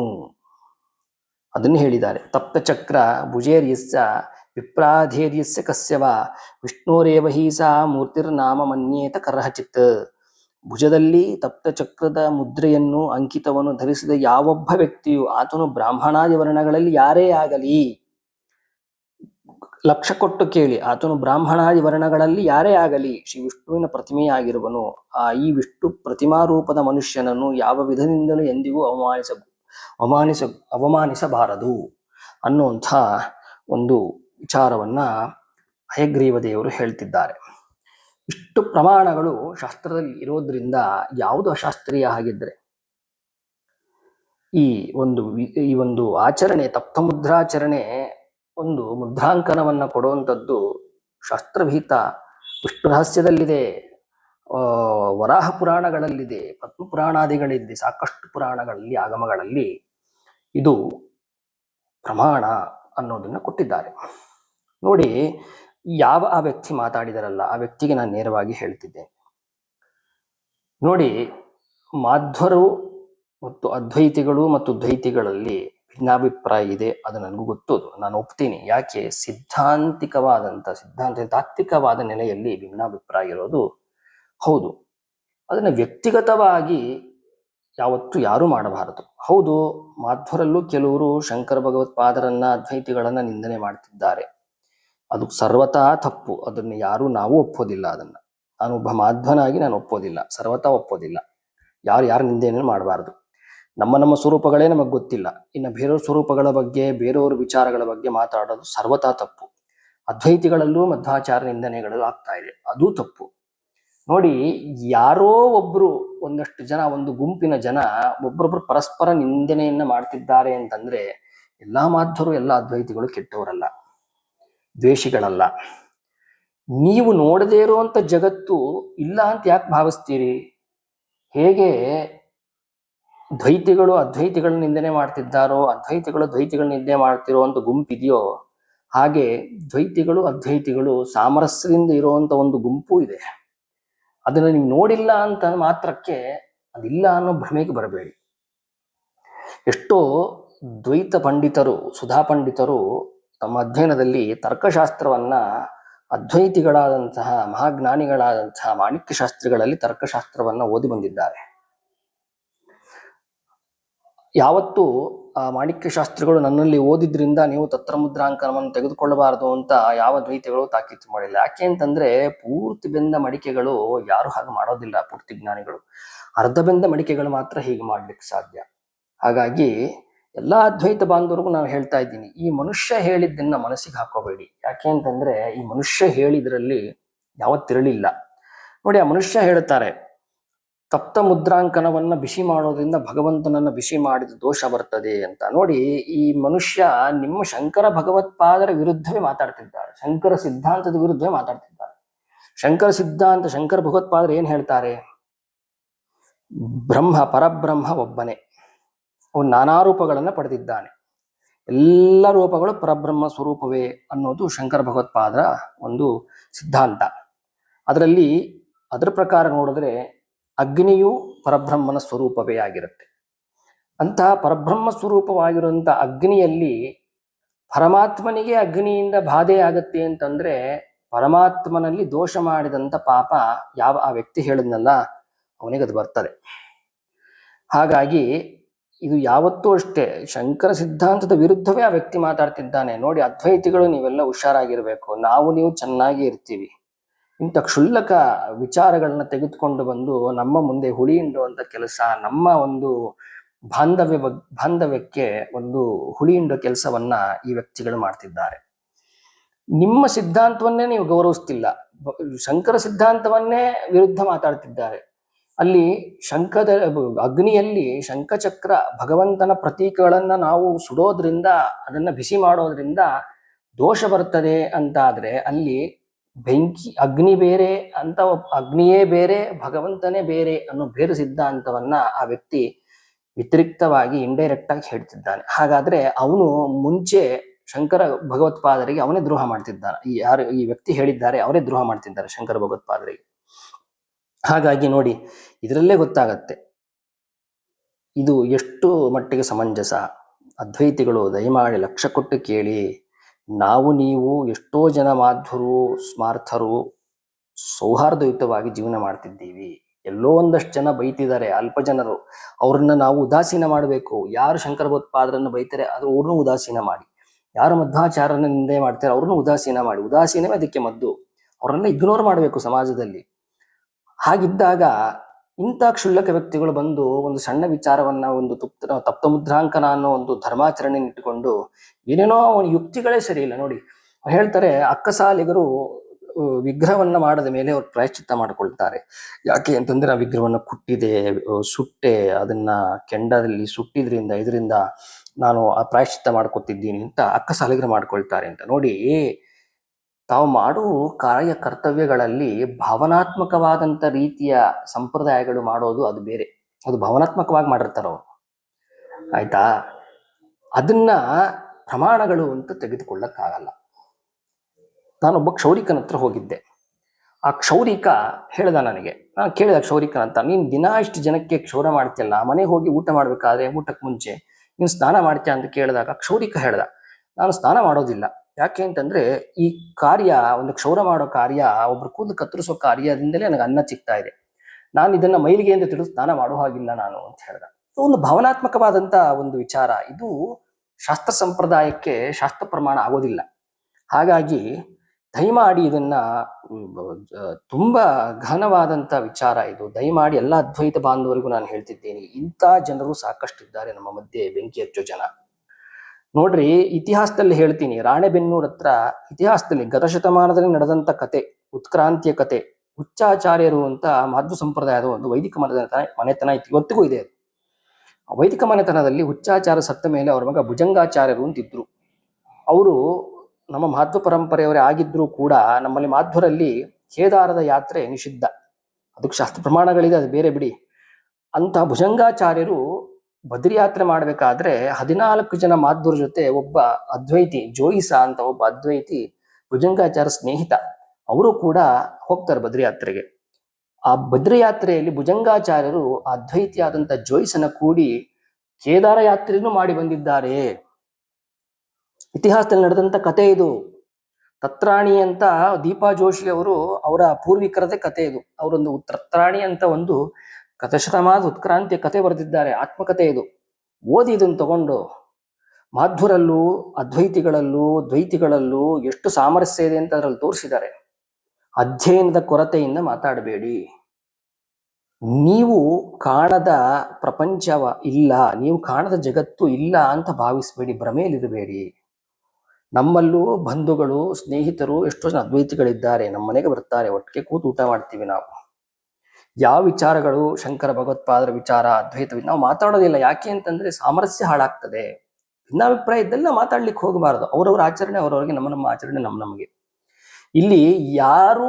Speaker 1: ಅದನ್ನು ಹೇಳಿದ್ದಾರೆ. ತಪ್ತ ಚಕ್ರ ಭುಜೇರ್ಯಸ್ಯ ವಿಪ್ರಾಧೇರ್ಯಸ್ಯ ಕಸ್ಯವ ವಿಷ್ಣುರೇವ ಹಿ ಸಾ ಮೂರ್ತಿರ್ನಾಮ ಮನ್ಯೇತ ಕರ್ಹಚಿತ್. ಭುಜದಲ್ಲಿ ತಪ್ತ ಚಕ್ರದ ಮುದ್ರೆಯನ್ನು ಅಂಕಿತವನ್ನು ಧರಿಸಿದ ಯಾವೊಬ್ಬ ವ್ಯಕ್ತಿಯು ಆತನು ಬ್ರಾಹ್ಮಣಾದಿ ವರ್ಣಗಳಲ್ಲಿ ಯಾರೇ ಆಗಲಿ. ಲಕ್ಷ ಕೊಟ್ಟು ಕೇಳಿ, ಆತನು ಬ್ರಾಹ್ಮಣಾದಿ ವರ್ಣಗಳಲ್ಲಿ ಯಾರೇ ಆಗಲಿ, ಶ್ರೀ ವಿಷ್ಣುವಿನ ಪ್ರತಿಮೆಯಾಗಿರುವನು. ಆ ಈ ವಿಷ್ಣು ಪ್ರತಿಮಾ ರೂಪದ ಮನುಷ್ಯನನ್ನು ಯಾವ ವಿಧದಿಂದಲೂ ಎಂದಿಗೂ ಅವಮಾನಿಸ ಅವಮಾನಿಸ, ಅವಮಾನಿಸಬಾರದು ಅನ್ನುವಂಥ ಒಂದು ವಿಚಾರವನ್ನ ಹಯಗ್ರೀವ ದೇವರು ಹೇಳ್ತಿದ್ದಾರೆ. ಇಷ್ಟು ಪ್ರಮಾಣಗಳು ಶಾಸ್ತ್ರದಲ್ಲಿ ಇರೋದ್ರಿಂದ ಯಾವುದು ಅಶಾಸ್ತ್ರೀಯ ಆಗಿದ್ರೆ ಈ ಒಂದು ಈ ಒಂದು ಆಚರಣೆ ತಪ್ತ ಮುದ್ರಾಚರಣೆ ಒಂದು ಮುದ್ರಾಂಕನವನ್ನ ಕೊಡುವಂಥದ್ದು ಶಾಸ್ತ್ರಭೀತ ವಿಷ್ಣು ರಹಸ್ಯದಲ್ಲಿದೆ ವರಾಹ ಪುರಾಣಗಳಲ್ಲಿದೆ ಪದ್ಮ ಪುರಾಣಾದಿಗಳಿದೆ ಸಾಕಷ್ಟು ಪುರಾಣಗಳಲ್ಲಿ, ಆಗಮಗಳಲ್ಲಿ ಇದು ಪ್ರಮಾಣ ಅನ್ನೋದನ್ನ ಕೊಟ್ಟಿದ್ದಾರೆ. ನೋಡಿ, ಯಾವ ಆ ವ್ಯಕ್ತಿ ಮಾತಾಡಿದರಲ್ಲ, ಆ ವ್ಯಕ್ತಿಗೆ ನಾನು ನೇರವಾಗಿ ಹೇಳ್ತಿದ್ದೇನೆ ನೋಡಿ, ಮಾಧ್ವರು ಮತ್ತು ಅದ್ವೈತಿಗಳು ಮತ್ತು ದ್ವೈತಿಗಳಲ್ಲಿ ಭಿನ್ನಾಭಿಪ್ರಾಯ ಇದೆ ಅದು ನನಗೂ ಗೊತ್ತು. ನಾನು ಒಪ್ತೀನಿ. ಯಾಕೆ? ಸಿದ್ಧಾಂತಿಕವಾದಂಥ ಸಿದ್ಧಾಂತ, ತಾತ್ವಿಕವಾದ ನೆಲೆಯಲ್ಲಿ ಭಿನ್ನಾಭಿಪ್ರಾಯ ಇರೋದು ಹೌದು. ಅದನ್ನ ವ್ಯಕ್ತಿಗತವಾಗಿ ಯಾವತ್ತೂ ಯಾರೂ ಮಾಡಬಾರದು. ಹೌದು, ಮಾಧ್ವರಲ್ಲೂ ಕೆಲವರು ಶಂಕರ ಭಗವತ್ಪಾದರನ್ನ, ಅದ್ವೈತಿಗಳನ್ನ ನಿಂದನೆ ಮಾಡ್ತಿದ್ದಾರೆ. ಅದು ಸರ್ವತಾ ತಪ್ಪು. ಅದನ್ನು ಯಾರು ನಾವು ಒಪ್ಪೋದಿಲ್ಲ ಅದನ್ನ. ನಾನು ಒಬ್ಬ ಮಾಧ್ವನಾಗಿ ನಾನು ಒಪ್ಪೋದಿಲ್ಲ. ಸರ್ವತಾ ಒಪ್ಪೋದಿಲ್ಲ. ಯಾರು ಯಾರು ನಿಂದೆಯನ್ನು ಮಾಡಬಾರದು. ನಮ್ಮ ನಮ್ಮ ಸ್ವರೂಪಗಳೇ ನಮಗೆ ಗೊತ್ತಿಲ್ಲ. ಇನ್ನು ಬೇರೆಯವ್ರ ಸ್ವರೂಪಗಳ ಬಗ್ಗೆ, ಬೇರೆಯವ್ರ ವಿಚಾರಗಳ ಬಗ್ಗೆ ಮಾತಾಡೋದು ಸರ್ವತಾ ತಪ್ಪು. ಅದ್ವೈತಿಗಳಲ್ಲೂ ಮಧ್ವಾಚಾರ ನಿಂದನೆಗಳು ಆಗ್ತಾ ಇದೆ. ಅದು ತಪ್ಪು. ನೋಡಿ, ಯಾರೋ ಒಬ್ರು, ಒಂದಷ್ಟು ಜನ, ಒಂದು ಗುಂಪಿನ ಜನ ಒಬ್ರೊಬ್ರು ಪರಸ್ಪರ ನಿಂದನೆಯನ್ನ ಮಾಡ್ತಿದ್ದಾರೆ ಅಂತಂದ್ರೆ, ಎಲ್ಲಾ ಮಾಧ್ವರು ಎಲ್ಲಾ ಅದ್ವೈತಿಗಳು ಕೆಟ್ಟವರಲ್ಲ. ದ್ವೇಷಿಗಳಲ್ಲ. ನೀವು ನೋಡದೇ ಇರುವಂಥ ಜಗತ್ತು ಇಲ್ಲ ಅಂತ ಯಾಕೆ ಭಾವಿಸ್ತೀರಿ? ಹೇಗೆ ದ್ವೈತಿಗಳು ಅದ್ವೈತಿಗಳ ನಿಂದನೆ ಮಾಡ್ತಿದ್ದಾರೋ, ಅದ್ವೈತಿಗಳು ದ್ವೈತಿಗಳ ನಿಂದನೆ ಗುಂಪು ಗುಂಪಿದೆಯೋ, ಹಾಗೆ ದ್ವೈತಿಗಳು ಅದ್ವೈತಿಗಳು ಸಾಮರಸ್ಯದಿಂದ ಇರುವಂಥ ಒಂದು ಗುಂಪು ಇದೆ. ಅದನ್ನು ನೀವು ನೋಡಿಲ್ಲ ಅಂತ ಮಾತ್ರಕ್ಕೆ ಅದಿಲ್ಲ ಅನ್ನೋ ಭ್ರಮೆಗೆ ಬರಬೇಡಿ. ಎಷ್ಟೋ ದ್ವೈತ ಪಂಡಿತರು, ಸುಧಾ ಪಂಡಿತರು ತಮ್ಮ ಅಧ್ಯಯನದಲ್ಲಿ ತರ್ಕಶಾಸ್ತ್ರವನ್ನ ಅದ್ವೈತಿಗಳಾದಂತಹ ಮಹಾಜ್ಞಾನಿಗಳಾದಂತಹ ಮಾಣಿಕ್ಯ ಶಾಸ್ತ್ರಿಗಳಲ್ಲಿ ತರ್ಕಶಾಸ್ತ್ರವನ್ನ ಓದಿ ಬಂದಿದ್ದಾರೆ. ಯಾವತ್ತು, ಆ ಮಾಣಿಕ್ಯ ಶಾಸ್ತ್ರಿಗಳು ನನ್ನಲ್ಲಿ ಓದಿದ್ರಿಂದ ನೀವು ತತ್ರಮುದ್ರಾಂಕನವನ್ನು ತೆಗೆದುಕೊಳ್ಳಬಾರದು ಅಂತ ಯಾವ ದ್ವೈತಿಗಳು ತಾಕೀತು ಮಾಡಿಲ್ಲ. ಯಾಕೆ ಅಂತಂದ್ರೆ, ಪೂರ್ತಿ ಬೆಂದ ಮಡಿಕೆಗಳು ಯಾರು ಹಾಗೆ ಮಾಡೋದಿಲ್ಲ, ಪೂರ್ತಿ ಜ್ಞಾನಿಗಳು. ಅರ್ಧ ಬೆಂದ ಮಡಿಕೆಗಳು ಮಾತ್ರ ಹೀಗೆ ಮಾಡ್ಲಿಕ್ಕೆ ಸಾಧ್ಯ. ಹಾಗಾಗಿ ಎಲ್ಲಾ ಅದ್ವೈತ ಬಾಂಧವರಿಗೂ ನಾವು ಹೇಳ್ತಾ ಇದ್ದೀನಿ, ಈ ಮನುಷ್ಯ ಹೇಳಿದ್ದನ್ನ ಮನಸ್ಸಿಗೆ ಹಾಕೋಬೇಡಿ. ಯಾಕೆ ಅಂತಂದ್ರೆ, ಈ ಮನುಷ್ಯ ಹೇಳಿದ್ರಲ್ಲಿ ಯಾವತ್ತಿರಲಿಲ್ಲ ನೋಡಿ, ಆ ಮನುಷ್ಯ ಹೇಳ್ತಾರೆ ತಪ್ತ ಮುದ್ರಾಂಕನವನ್ನ ಬಿಸಿ ಮಾಡೋದ್ರಿಂದ ಭಗವಂತನನ್ನ ಬಿಸಿ ಮಾಡಿದ ದೋಷ ಬರ್ತದೆ ಅಂತ. ನೋಡಿ, ಈ ಮನುಷ್ಯ ನಿಮ್ಮ ಶಂಕರ ಭಗವತ್ಪಾದರ ವಿರುದ್ಧವೇ ಮಾತಾಡ್ತಿದ್ದಾರೆ. ಶಂಕರ ಸಿದ್ಧಾಂತದ ವಿರುದ್ಧವೇ ಮಾತಾಡ್ತಿದ್ದಾರೆ. ಶಂಕರ ಸಿದ್ಧಾಂತ, ಶಂಕರ ಭಗವತ್ಪಾದರು ಏನ್ ಹೇಳ್ತಾರೆ? ಬ್ರಹ್ಮ ಪರಬ್ರಹ್ಮ ಒಬ್ಬನೇ. ಅವನು ನಾನಾ ರೂಪಗಳನ್ನು ಪಡೆದಿದ್ದಾನೆ. ಎಲ್ಲ ರೂಪಗಳು ಪರಬ್ರಹ್ಮ ಸ್ವರೂಪವೇ ಅನ್ನೋದು ಶಂಕರ ಭಗವತ್ಪಾದರ ಒಂದು ಸಿದ್ಧಾಂತ. ಅದರಲ್ಲಿ ಅದರ ಪ್ರಕಾರ ನೋಡಿದ್ರೆ ಅಗ್ನಿಯು ಪರಬ್ರಹ್ಮನ ಸ್ವರೂಪವೇ ಆಗಿರುತ್ತೆ. ಅಂತಹ ಪರಬ್ರಹ್ಮ ಸ್ವರೂಪವಾಗಿರುವಂಥ ಅಗ್ನಿಯಲ್ಲಿ ಪರಮಾತ್ಮನಿಗೆ ಅಗ್ನಿಯಿಂದ ಬಾಧೆ ಆಗತ್ತೆ ಅಂತಂದ್ರೆ ಪರಮಾತ್ಮನಲ್ಲಿ ದೋಷ ಮಾಡಿದಂತ ಪಾಪ ಯಾವ ಆ ವ್ಯಕ್ತಿ ಹೇಳಿದ್ನಲ್ಲ ಅವನಿಗೆ ಅದು ಬರ್ತದೆ. ಹಾಗಾಗಿ ಇದು ಯಾವತ್ತೂ ಅಷ್ಟೇ. ಶಂಕರ ಸಿದ್ಧಾಂತದ ವಿರುದ್ಧವೇ ಆ ವ್ಯಕ್ತಿ ಮಾತಾಡ್ತಿದ್ದಾನೆ. ನೋಡಿ, ಅದ್ವೈತಿಗಳು ನೀವೆಲ್ಲ ಹುಷಾರಾಗಿರ್ಬೇಕು. ನಾವು ನೀವು ಚೆನ್ನಾಗಿ ಇರ್ತೀವಿ. ಇಂಥ ಕ್ಷುಲ್ಲಕ ವಿಚಾರಗಳನ್ನ ತೆಗೆದುಕೊಂಡು ಬಂದು ನಮ್ಮ ಮುಂದೆ ಹುಳಿ ಹಿಂಡುವಂತ ಕೆಲಸ, ನಮ್ಮ ಒಂದು ಬಾಂಧವ್ಯ ಬಾಂಧವ್ಯಕ್ಕೆ ಒಂದು ಹುಳಿ ಹಿಂಡೋ ಕೆಲಸವನ್ನ ಈ ವ್ಯಕ್ತಿಗಳು ಮಾಡ್ತಿದ್ದಾರೆ. ನಿಮ್ಮ ಸಿದ್ಧಾಂತವನ್ನೇ ನೀವು ಗೌರವಿಸ್ತಿಲ್ಲ. ಶಂಕರ ಸಿದ್ಧಾಂತವನ್ನೇ ವಿರುದ್ಧ ಮಾತಾಡ್ತಿದ್ದಾರೆ. ಅಲ್ಲಿ ಶಂಖದ, ಅಗ್ನಿಯಲ್ಲಿ ಶಂಖಚಕ್ರ ಭಗವಂತನ ಪ್ರತೀಕಗಳನ್ನ ನಾವು ಸುಡೋದ್ರಿಂದ, ಅದನ್ನ ಬಿಸಿ ಮಾಡೋದ್ರಿಂದ ದೋಷ ಬರ್ತದೆ ಅಂತಾದ್ರೆ ಅಲ್ಲಿ ಬೆಂಕಿ, ಅಗ್ನಿ ಬೇರೆ ಅಂತ, ಅಗ್ನಿಯೇ ಬೇರೆ, ಭಗವಂತನೇ ಬೇರೆ ಅನ್ನೋ ಬೇರೆ ಸಿದ್ಧಾಂತವನ್ನ ಆ ವ್ಯಕ್ತಿ ವ್ಯತಿರಿಕ್ತವಾಗಿ ಇಂಡೈರೆಕ್ಟ್ ಆಗಿ ಹೇಳ್ತಿದ್ದಾನೆ. ಹಾಗಾದ್ರೆ ಅವನು ಮುಂಚೆ ಶಂಕರ ಭಗವತ್ಪಾದರಿಗೆ ಅವನೇ ದ್ರೋಹ ಮಾಡ್ತಿದ್ದಾನೆ. ಈ ಯಾರು, ಈ ವ್ಯಕ್ತಿ ಹೇಳಿದ್ದಾರೆ ಅವರೇ ದ್ರೋಹ ಮಾಡ್ತಿದ್ದಾರೆ ಶಂಕರ ಭಗವತ್ಪಾದರಿಗೆ. ಹಾಗಾಗಿ ನೋಡಿ, ಇದರಲ್ಲೇ ಗೊತ್ತಾಗತ್ತೆ. ಇದು ಎಷ್ಟು ಮಟ್ಟಿಗೆ ಸಮಂಜಸ. ಅದ್ವೈತಿಗಳು ದಯಮಾಡಿ ಲಕ್ಷ ಕೊಟ್ಟು ಕೇಳಿ. ನಾವು, ನೀವು ಎಷ್ಟೋ ಜನ ಮಾಧುರು ಸ್ಮಾರ್ಥರು, ಸೌಹಾರ್ದಯುತವಾಗಿ ಜೀವನ ಮಾಡ್ತಿದ್ದೀವಿ. ಎಲ್ಲೋ ಒಂದಷ್ಟು ಜನ ಬೈತಿದ್ದಾರೆ, ಅಲ್ಪ ಜನರು. ಅವ್ರನ್ನ ನಾವು ಉದಾಸೀನ ಮಾಡಬೇಕು. ಯಾರು ಶಂಕರ ಭೋತ್ಪಾದರನ್ನು ಬೈತಾರೆ, ಅದು ಅವ್ರನ್ನೂ ಉದಾಸೀನ ಮಾಡಿ. ಯಾರು ಮಧ್ವಾಚಾರನ ನಿಂದೆ ಮಾಡ್ತಾರೆ, ಅವ್ರನ್ನೂ ಉದಾಸೀನ ಮಾಡಿ. ಉದಾಸೀನವೇ ಅದಕ್ಕೆ ಮದ್ದು. ಅವ್ರನ್ನ ಇಗ್ನೋರ್ ಮಾಡಬೇಕು ಸಮಾಜದಲ್ಲಿ. ಹಾಗಿದ್ದಾಗ ಇಂಥ ಕ್ಷುಲ್ಲಕ ವ್ಯಕ್ತಿಗಳು ಬಂದು ಒಂದು ಸಣ್ಣ ವಿಚಾರವನ್ನ, ಒಂದು ತುಪ್ತ ತಪ್ತ ಮುದ್ರಾಂಕನ ಅನ್ನೋ ಒಂದು ಧರ್ಮಾಚರಣೆ ಇಟ್ಟುಕೊಂಡು ಏನೇನೋ ಅವನ ಯುಕ್ತಿಗಳೇ ಸರಿ ಇಲ್ಲ. ನೋಡಿ, ಹೇಳ್ತಾರೆ ಅಕ್ಕಸಾಲಿಗರು ವಿಗ್ರಹವನ್ನ ಮಾಡದ ಮೇಲೆ ಅವ್ರು ಪ್ರಾಯಶ್ಚಿತ್ತ ಮಾಡ್ಕೊಳ್ತಾರೆ. ಯಾಕೆ ಅಂತಂದ್ರೆ ಆ ವಿಗ್ರಹವನ್ನ ಕುಟ್ಟಿದೆ ಸುಟ್ಟೆ, ಅದನ್ನ ಕೆಂಡದಲ್ಲಿ ಸುಟ್ಟಿದ್ರಿಂದ, ಇದರಿಂದ ನಾನು ಆ ಪ್ರಾಯಶ್ಚಿತ್ತ ಮಾಡ್ಕೊತಿದ್ದೀನಿ ಅಂತ ಅಕ್ಕಸಾಲಿಗರು ಮಾಡ್ಕೊಳ್ತಾರೆ ಅಂತ. ನೋಡಿ ತಾವು ಮಾಡುವ ಕಾರ್ಯ ಕರ್ತವ್ಯಗಳಲ್ಲಿ ಭಾವನಾತ್ಮಕವಾದಂತ ರೀತಿಯ ಸಂಪ್ರದಾಯಗಳು ಮಾಡೋದು ಅದು ಬೇರೆ. ಅದು ಭಾವನಾತ್ಮಕವಾಗಿ ಮಾಡಿರ್ತಾರ ಅವರು. ಆಯ್ತಾ? ಅದನ್ನ ಪ್ರಮಾಣಗಳು ಅಂತ ತೆಗೆದುಕೊಳ್ಳಕ್ಕಾಗಲ್ಲ. ನಾನೊಬ್ಬ ಕ್ಷೌರಿಕನ ಹತ್ರ ಹೋಗಿದ್ದೆ. ಆ ಕ್ಷೌರಿಕ ಹೇಳ್ದ ನನಗೆ ನಾನು ಕೇಳಿದ ಕ್ಷೌರಿಕನ ಅಂತ ನೀನ್ ದಿನ ಇಷ್ಟು ಜನಕ್ಕೆ ಕ್ಷೌರ ಮಾಡ್ತಿಯಲ್ಲ, ಮನೆಗೆ ಹೋಗಿ ಊಟ ಮಾಡ್ಬೇಕಾದ್ರೆ ಊಟಕ್ಕೆ ಮುಂಚೆ ನೀನು ಸ್ನಾನ ಮಾಡ್ತೀಯ? ಅಂತ ಕೇಳಿದಾಗ ಕ್ಷೌರಿಕ ಹೇಳ್ದ, ನಾನು ಸ್ನಾನ ಮಾಡೋದಿಲ್ಲ. ಯಾಕೆ ಅಂತಂದ್ರೆ ಈ ಕಾರ್ಯ, ಒಂದು ಕ್ಷೌರ ಮಾಡೋ ಕಾರ್ಯ, ಒಬ್ರು ಕೂದಲು ಕತ್ತರಿಸೋ ಕಾರ್ಯದಿಂದಲೇ ನನಗೆ ಅನ್ನ ಸಿಗ್ತಾ ಇದೆ. ನಾನು ಇದನ್ನ ಮೈಲಿಗೆ ಎಂದು ತಿಳಿದು ಸ್ನಾನ ಮಾಡೋ ಹಾಗಿಲ್ಲ ನಾನು ಅಂತ ಹೇಳ್ದ. ಒಂದು ಭಾವನಾತ್ಮಕವಾದಂತ ಒಂದು ವಿಚಾರ. ಇದು ಶಾಸ್ತ್ರ ಸಂಪ್ರದಾಯಕ್ಕೆ ಶಾಸ್ತ್ರ ಪ್ರಮಾಣ ಆಗೋದಿಲ್ಲ. ಹಾಗಾಗಿ ದಯಮಾಡಿ ಇದನ್ನ ತುಂಬಾ ಘನವಾದಂತ ವಿಚಾರ ಇದು. ದಯಮಾಡಿ ಎಲ್ಲ ಅದ್ವೈತ ಬಾಂಧವರಿಗೂ ನಾನು ಹೇಳ್ತಿದ್ದೇನೆ, ಇಂಥ ಜನರು ಸಾಕಷ್ಟಿದ್ದಾರೆ ನಮ್ಮ ಮಧ್ಯೆ ಬೆಂಕಿ ಹಚ್ಚೋ ಜನ. ನೋಡ್ರಿ ಇತಿಹಾಸದಲ್ಲಿ ಹೇಳ್ತೀನಿ, ರಾಣೆಬೆನ್ನೂರ್ ಹತ್ರ ಇತಿಹಾಸದಲ್ಲಿ ಗತ ಶತಮಾನದಲ್ಲಿ ನಡೆದಂತ ಕತೆ, ಉತ್ಕ್ರಾಂತಿಯ ಕತೆ ಉಚ್ಚಾಚಾರ್ಯರು ಅಂತ ಮಾಧ್ವ ಸಂಪ್ರದಾಯದ ಒಂದು ವೈದಿಕ ಮನೆತನ ಮನೆತನ ಇತ್ತು, ಇವತ್ತಿಗೂ ಇದೆ ವೈದಿಕ ಮನೆತನದಲ್ಲಿ ಉಚ್ಚಾಚಾರ ಸತ್ತ ಮೇಲೆ ಅವರ ಮಗ ಭುಜಂಗಾಚಾರ್ಯರು ಅಂತಿದ್ರು. ಅವರು ನಮ್ಮ ಮಾಧ್ವ ಪರಂಪರೆಯವರೇ ಆಗಿದ್ರು ಕೂಡ ನಮ್ಮಲ್ಲಿ ಮಾಧ್ವರಲ್ಲಿ ಕೇದಾರದ ಯಾತ್ರೆ ನಿಷಿದ್ಧ. ಅದಕ್ಕೆ ಶಾಸ್ತ್ರ ಪ್ರಮಾಣಗಳಿದೆ, ಅದು ಬೇರೆ ಬಿಡಿ. ಅಂತ ಭುಜಂಗಾಚಾರ್ಯರು ಬದ್ರಿ ಯಾತ್ರೆ ಮಾಡ್ಬೇಕಾದ್ರೆ ಹದಿನಾಲ್ಕು ಜನ ಮಾಧ್ವರ ಜೊತೆ ಒಬ್ಬ ಅದ್ವೈತಿ, ಜೋಯಿಸ ಅಂತ ಒಬ್ಬ ಅದ್ವೈತಿ, ಭುಜಂಗಾಚಾರ್ಯ ಸ್ನೇಹಿತ, ಅವರು ಕೂಡ ಹೋಗ್ತಾರೆ ಬದ್ರಿ ಯಾತ್ರೆಗೆ ಆ ಬದ್ರಿ ಯಾತ್ರೆಯಲ್ಲಿ ಭುಜಂಗಾಚಾರ್ಯರು ಅದ್ವೈತಿ ಅದ್ವೈತಿಯಾದಂತ ಜೋಯಿಸನ ಕೂಡಿ ಕೇದಾರ ಯಾತ್ರೆಯನ್ನು ಮಾಡಿ ಬಂದಿದ್ದಾರೆ. ಇತಿಹಾಸದಲ್ಲಿ ನಡೆದಂತ ಕತೆ ಇದು. ತತ್ರಾಣಿ ಅಂತ ದೀಪಾ ಜೋಶಿ ಅವರು ಅವರ ಪೂರ್ವಿಕರದೇ ಕತೆ ಇದು. ಅವರೊಂದು ತತ್ರಾಣಿ ಅಂತ ಒಂದು ಕಥಶತಮಾನದ ಉತ್ಕ್ರಾಂತಿಯ ಕತೆ ಬರೆದಿದ್ದಾರೆ. ಆತ್ಮಕತೆ ಇದು. ಓದಿ ಇದನ್ನು ತಗೊಂಡು ಮಾಧ್ವರಲ್ಲೂ ಅದ್ವೈತಿಗಳಲ್ಲೂ, ದ್ವೈತಿಗಳಲ್ಲೂ ಎಷ್ಟು ಸಾಮರಸ್ಯ ಇದೆ ಅಂತ ಅದರಲ್ಲಿ ತೋರಿಸಿದ್ದಾರೆ. ಅಧ್ಯಯನದ ಕೊರತೆಯಿಂದ ಮಾತಾಡಬೇಡಿ. ನೀವು ಕಾಣದ ಪ್ರಪಂಚವ ಇಲ್ಲ, ನೀವು ಕಾಣದ ಜಗತ್ತು ಇಲ್ಲ ಅಂತ ಭಾವಿಸಬೇಡಿ, ಭ್ರಮೆಯಲ್ಲಿರಬೇಡಿ. ನಮ್ಮಲ್ಲೂ ಬಂಧುಗಳು, ಸ್ನೇಹಿತರು ಎಷ್ಟೋ ಜನ ಅದ್ವೈತಿಗಳಿದ್ದಾರೆ. ನಮ್ಮ ಮನೆಗೆ ಬರ್ತಾರೆ, ಒಟ್ಟಿಗೆ ಕೂತು ಊಟ ಮಾಡ್ತೀವಿ ನಾವು. ಯಾವ ವಿಚಾರಗಳು ಶಂಕರ ಭಗವತ್ಪಾದರ ವಿಚಾರ ಅದ್ವೈತ ನಾವು ಮಾತಾಡೋದಿಲ್ಲ. ಯಾಕೆ ಅಂತಂದ್ರೆ ಸಾಮರಸ್ಯ ಹಾಳಾಗ್ತದೆ. ಭಿನ್ನಾಭಿಪ್ರಾಯ ಇದ್ದೆಲ್ಲ ಮಾತಾಡ್ಲಿಕ್ಕೆ ಹೋಗಬಾರದು. ಅವ್ರವ್ರ ಆಚರಣೆ ಅವ್ರವ್ರಿಗೆ ನಮ್ಮ ನಮ್ಮ ಆಚರಣೆ ನಮ್ಮ ನಮಗೆ. ಇಲ್ಲಿ ಯಾರು